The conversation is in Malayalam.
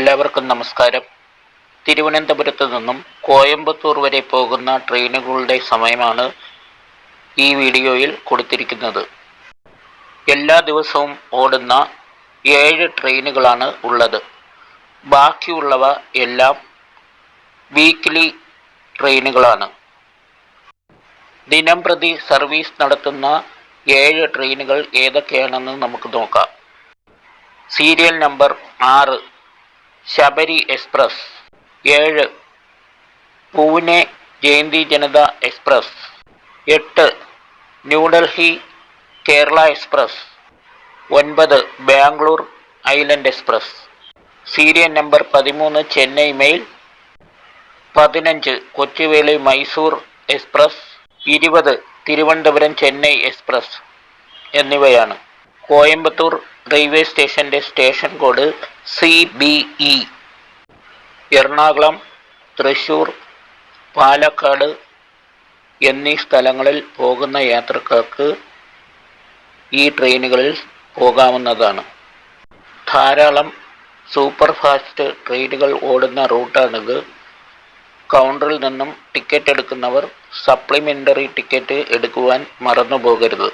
എല്ലാവർക്കും നമസ്കാരം. തിരുവനന്തപുരത്ത് നിന്നും കോയമ്പത്തൂർ വരെ പോകുന്ന ട്രെയിനുകളുടെ സമയമാണ് ഈ വീഡിയോയിൽ കൊടുത്തിരിക്കുന്നത്. എല്ലാ ദിവസവും ഓടുന്ന ഏഴ് ട്രെയിനുകളാണ് ഉള്ളത്. ബാക്കിയുള്ളവ എല്ലാം വീക്ക്ലി ട്രെയിനുകളാണ്. ദിനം പ്രതി സർവീസ് നടത്തുന്ന ഏഴ് ട്രെയിനുകൾ ഏതൊക്കെയാണെന്ന് നമുക്ക് നോക്കാം. സീരിയൽ നമ്പർ ആറ് ശബരി എക്സ്പ്രസ്. ഏഴ്. പൂനെ ജയന്തി ജനത എക്സ്പ്രസ്. എട്ട്. ന്യൂഡൽഹി കേരള എക്സ്പ്രസ്. ഒൻപത്. Bangalore island express. Serial number പതിമൂന്ന് ചെന്നൈ മെയിൽ. പതിനഞ്ച്. കൊച്ചുവേളി മൈസൂർ എക്സ്പ്രസ്. ഇരുപത്. തിരുവനന്തപുരം ചെന്നൈ എക്സ്പ്രസ്. എന്നിവയാണ്. കോയമ്പത്തൂർ റെയിൽവേ സ്റ്റേഷന്റെ station code C B E. Ernakulam Thrissur Palakkad എന്നീ സ്ഥലങ്ങളിൽ പോകുന്ന യാത്രക്കാർക്ക് ഈ ട്രെയിനുകളിൽ പോകാവുന്നതാണ്. ധാരാളം സൂപ്പർ ഫാസ്റ്റ് ട്രെയിനുകൾ ഓടുന്ന റൂട്ടാണിത്. കൗണ്ടറിൽ നിന്നും ടിക്കറ്റ് എടുക്കുന്നവർ സപ്ലിമെന്ററി ടിക്കറ്റ് എടുക്കുവാൻ മറന്നു പോകരുത്